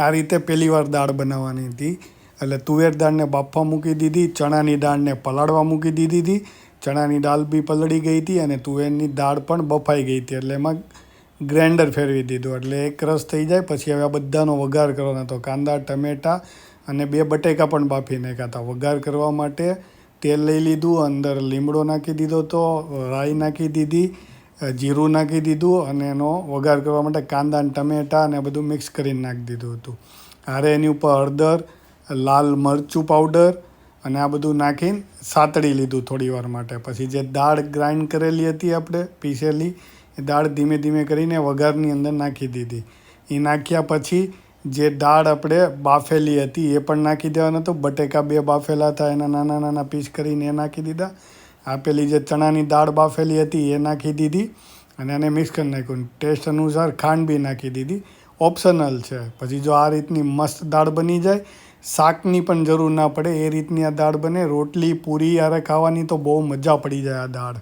આ રીતે પહેલી વાર દાળ બનાવવાની હતી. એટલે તુવેર દાળને બાફવા મૂકી દીધી, ચણાની દાળને પલાળવા મૂકી દીધી હતી. ચણાની દાળ બી પલળી ગઈ હતી અને તુવેરની દાળ પણ બફાઈ ગઈ હતી. એટલે એમાં ગ્રાઇન્ડર ફેરવી દીધું. એટલે એક રસ થઈ જાય, પછી હવે આ બધાનો વઘાર કરવાનો હતો. કાંદા, ટમેટાં અને બે બટેકા પણ બાફી નાખ્યા હતા. વઘાર કરવા માટે તેલ લઈ લીધું, અંદર લીમડો નાખી દીધો તો, રાઈ નાખી દીધી જીરું નાખી દીધું અને એનો વઘાર કરવા માટે કાંદા અને ટમેટાં અને બધું મિક્સ કરીને નાખી દીધું હતું. હારે એની ઉપર હળદર, લાલ મરચું પાવડર અને આ બધું નાખીને સાતળી લીધું થોડી વાર માટે. પછી જે દાળ ગ્રાઇન્ડ કરેલી હતી આપણે, પીસેલી, એ દાળ ધીમે ધીમે કરીને વઘારની અંદર નાખી દીધી. એ નાખ્યા પછી જે દાળ આપણે બાફેલી હતી એ પણ નાખી દેવાનો હતો બટેકા બે બાફેલા હતા, એના નાના નાના પીસ કરીને એ નાખી દીધા. આપેલી જે ચણાની દાળ બાફેલી હતી એ નાખી દીધી અને એને મિક્સ કરી નાખ્યું. ટેસ્ટ અનુસાર ખાંડ બી નાખી દીધી. ઓપ્શનલ છે. પછી જો આ રીતની મસ્ત દાળ બની જાય, શાકની પણ જરૂર ના પડે, એ રીતની આ દાળ બને. રોટલી, પૂરી યારે ખાવાની તો બહુ મજા પડી જાય આ દાળ.